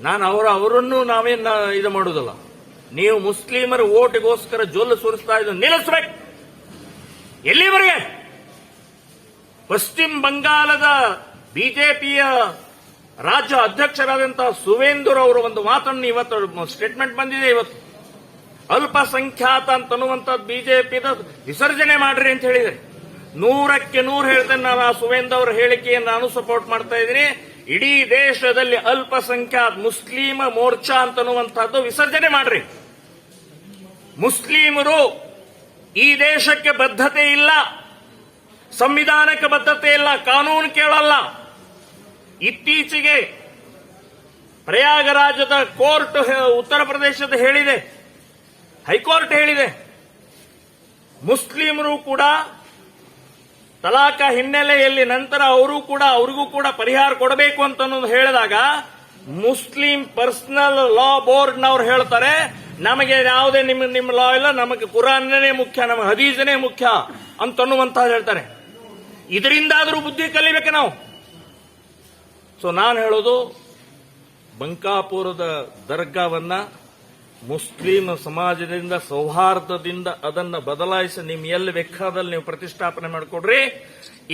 ನಾನು ಅವರ ಅವರನ್ನು ನಾವೇನು ಇದು ಮಾಡುವುದಿಲ್ಲ. ನೀವು ಮುಸ್ಲಿಮರ ಓಟಿಗೋಸ್ಕರ ಜೊಲ್ಲು ಸುರಿಸ್ತಾ ಇದ್ದು ನಿಲ್ಲಿಸಬೇಕು. ಎಲ್ಲಿವರೆಗೆ? ಪಶ್ಚಿಮ ಬಂಗಾಳದ ಬಿಜೆಪಿಯ ರಾಜ್ಯ ಅಧ್ಯಕ್ಷರಾದಂತಹ ಸುವೇಂದ್ರ ಅವರ ಒಂದು ಮಾತನ್ನು ಇವತ್ತು ಸ್ಟೇಟ್ಮೆಂಟ್ ಬಂದಿದೆ ಇವತ್ತು. ಅಲ್ಪಸಂಖ್ಯಾತ ಅಂತನ್ನುವಂಥದ್ದು ಬಿಜೆಪಿದ ವಿಸರ್ಜನೆ ಮಾಡ್ರಿ ಅಂತ ಹೇಳಿದೆ ನೂರಕ್ಕೆ ನೂರು ಹೇಳ್ತೇನೆ ನಾನು ಆ ಸುವೇಂದ್ರ ಅವರ ಹೇಳಿಕೆಯನ್ನು ನಾನು ಸಪೋರ್ಟ್ ಮಾಡ್ತಾ ಇದ್ದೀನಿ. ಇಡೀ ದೇಶದಲ್ಲಿ ಅಲ್ಪಸಂಖ್ಯಾತ ಮುಸ್ಲಿಮ ಮೋರ್ಚಾ ಅಂತನ್ನುವಂತಹದ್ದು ವಿಸರ್ಜನೆ ಮಾಡ್ರಿ. ಮುಸ್ಲಿಮರು ಈ ದೇಶಕ್ಕೆ ಬದ್ಧತೆ ಇಲ್ಲ, ಸಂವಿಧಾನಕ್ಕೆ ಬದ್ಧತೆ ಇಲ್ಲ, ಕಾನೂನು ಕೇಳಲ್ಲ. ಇತ್ತೀಚೆಗೆ ಪ್ರಯಾಗರಾಜದ ಕೋರ್ಟ್ ಉತ್ತರ ಪ್ರದೇಶದ ಹೇಳಿದೆ, ಹೈಕೋರ್ಟ್ ಹೇಳಿದೆ. ಮುಸ್ಲಿಮರು ಕೂಡ ತಲಾಕ ಹಿನ್ನೆಲೆಯಲ್ಲಿ ನಂತರ ಅವರು ಕೂಡ ಅವರಿಗೂ ಕೂಡ ಪರಿಹಾರ ಕೊಡಬೇಕು ಅಂತ ಹೇಳಿದಾಗ ಮುಸ್ಲಿಂ ಪರ್ಸನಲ್ ಲಾ ಬೋರ್ಡ್ನವ್ರು ಹೇಳ್ತಾರೆ, ನಮಗೆ ಯಾವುದೇ ನಿಮ್ಮ ನಿಮ್ಮ ಲಾ ಇಲ್ಲ, ನಮಗೆ ಕುರಾನ್ನೇ ಮುಖ್ಯ, ನಮಗೆ ಹದೀಜನೇ ಮುಖ್ಯ ಅಂತನ್ನುವಂತ ಹೇಳ್ತಾರೆ. ಇದರಿಂದಾದರೂ ಬುದ್ಧಿ ಕಲಿಬೇಕು ನಾವು. ಸೊ ನಾನು ಹೇಳೋದು, ಬಂಕಾಪುರದ ದರ್ಗಾವನ್ನ ಮುಸ್ಲಿಂ ಸಮಾಜದಿಂದ, ಸೌಹಾರ್ದದಿಂದ ಅದನ್ನು ಬದಲಾಯಿಸಿ ನಿಮ್ಮ ಎಲ್ಲಿ ಬೇಕಾದಲ್ಲಿ ನೀವು ಪ್ರತಿಷ್ಠಾಪನೆ ಮಾಡಿಕೊಡ್ರಿ.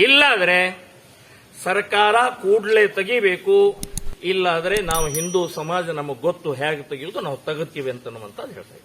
ಇಲ್ಲಾದರೆ ಸರ್ಕಾರ ಕೂಡಲೇ ತೆಗಿಬೇಕು. ಇಲ್ಲಾದರೆ ನಾವು ಹಿಂದೂ ಸಮಾಜ ನಮಗೆ ಗೊತ್ತು ಹೇಗೆ ತೆಗೆಯೋದು, ನಾವು ತೆಗಿತೀವಿ ಅಂತ ಹೇಳ್ತಾ